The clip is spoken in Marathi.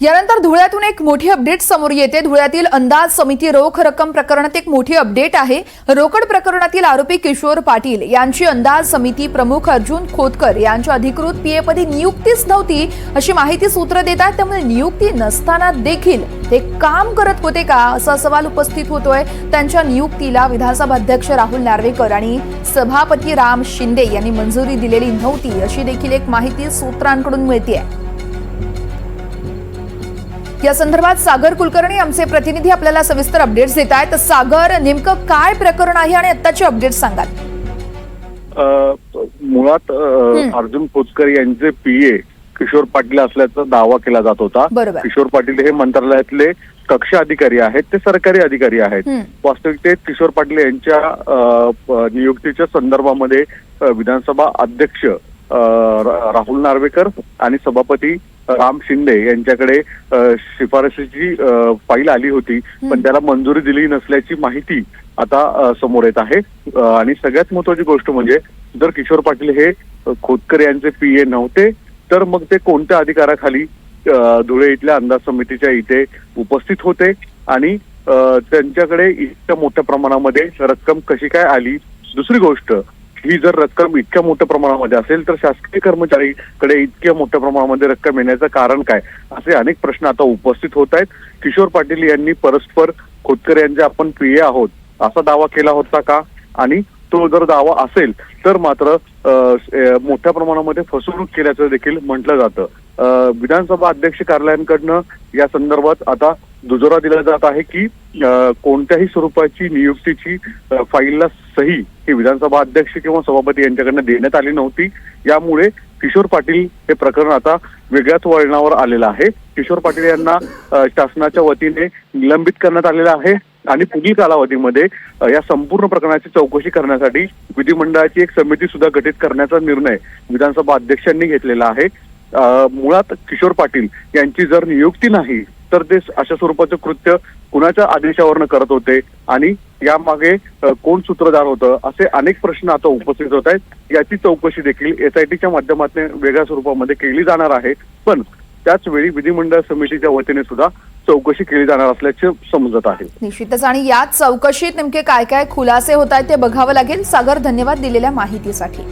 यानंतर धुळ्यातून एक मोठी अपडेट समोर येते. धुळ्यातील अंदाज समिती रोख रक्कम प्रकरणात एक मोठी अपडेट आहे. रोकड प्रकरणातील आरोपी किशोर पाटील यांची अंदाज समिती प्रमुख अर्जुन खोतकर यांच्या अधिकृत पीएपदी नियुक्तीच नव्हती अशी माहिती सूत्र देत आहेत त्यामुळे नियुक्ती नसताना देखील ते काम करत होते का असा सवाल उपस्थित होतोय. त्यांच्या नियुक्तीला विधानसभा अध्यक्ष राहुल नार्वेकर आणि सभापती राम शिंदे यांनी मंजुरी दिलेली नव्हती अशी देखील एक माहिती सूत्रांकडून मिळते या संदर्भात सागर कुलकर्णी आमचे प्रतिनिधी आपल्याला सविस्तर अपडेट्स देत आहेत. सागर नेमकं काय प्रकरण आहे आणि आत्ताचे अपडेट सांगाल? अ, मुळात अर्जुन खोतकर यांचे पीए किशोर पाटील असल्याचा दावा केला जात होता. किशोर पाटील हे मंत्रालयातले कक्ष अधिकारी आहेत ते सरकारी अधिकारी आहेत. वास्तविकतेत किशोर पाटील यांच्या नियुक्तीच्या संदर्भामध्ये विधानसभा अध्यक्ष राहुल नार्वेकर आणि सभापती राम शिंदे यांच्याकडे शिफारशीची फाईल आली होती. पण त्याला मंजुरी दिली नसल्याची माहिती आता समोर येत आहे. आणि सगळ्यात महत्वाची गोष्ट म्हणजे जर किशोर पाटील हे खोतकर यांचे पीए नव्हते तर मग ते कोणत्या अधिकाराखाली धुळे इथल्या अंदाज समितीच्या इथे उपस्थित होते आणि त्यांच्याकडे इतक्या मोठ्या प्रमाणामध्ये रक्कम कशी काय आली? दुसरी गोष्ट ही जर रक्कम इतक्या मोठ्या प्रमाणामध्ये असेल तर शासकीय कर्मचारीकडे इतक्या मोठ्या प्रमाणामध्ये रक्कम येण्याचं कारण काय? असे अनेक प्रश्न आता उपस्थित होत आहेत. किशोर पाटील यांनी परस्पर खोतकर यांचे आपण प्रिय आहोत. असा दावा केला होता का? आणि तो जर दावा असेल तर मात्र मोठ्या प्रमाणामध्ये फसवणूक केल्याचं देखील म्हटलं जातं. विधानसभा अध्यक्ष कार्यालयांकडनं या संदर्भात आता दुजोरा दिला जात आहे की कोणत्याही स्वरूपाची नियुक्तीची फाईलला सही ही विधानसभा अध्यक्ष किंवा सभापती यांच्याकडनं देण्यात आली नव्हती. यामुळे किशोर पाटील हे प्रकरण आता वेगळ्याच वळणावर आलेलं आहे. किशोर पाटील यांना शासनाच्या वतीने निलंबित करण्यात आलेलं आहे. आणि पुढील कालावधीमध्ये या संपूर्ण प्रकरणाची चौकशी करण्यासाठी विधिमंडळाची एक समिती सुद्धा गठीत करण्याचा निर्णय विधानसभा अध्यक्षांनी घेतलेला आहे. मुळात किशोर पाटील यांची जर नियुक्ती नाही तर ते अशा स्वरूपाचं कृत्य कुणाच्या आदेशावरनं करत होते आणि यामागे कोण सूत्रधार होतं असे अनेक प्रश्न आता उपस्थित होत आहेत. याची चौकशी देखील एसआयटीच्या माध्यमातून वेगळ्या स्वरूपामध्ये केली जाणार आहे. पण त्याच वेळी विधिमंडळ समितीच्या वतीने सुद्धा चौकशी केली जाणार असल्याचे समजत आहे. निश्चितच. आणि यात चौकशीत नेमके काय काय खुलासे होत आहेत ते बघावं लागेल. सागर धन्यवाद दिलेल्या माहितीसाठी.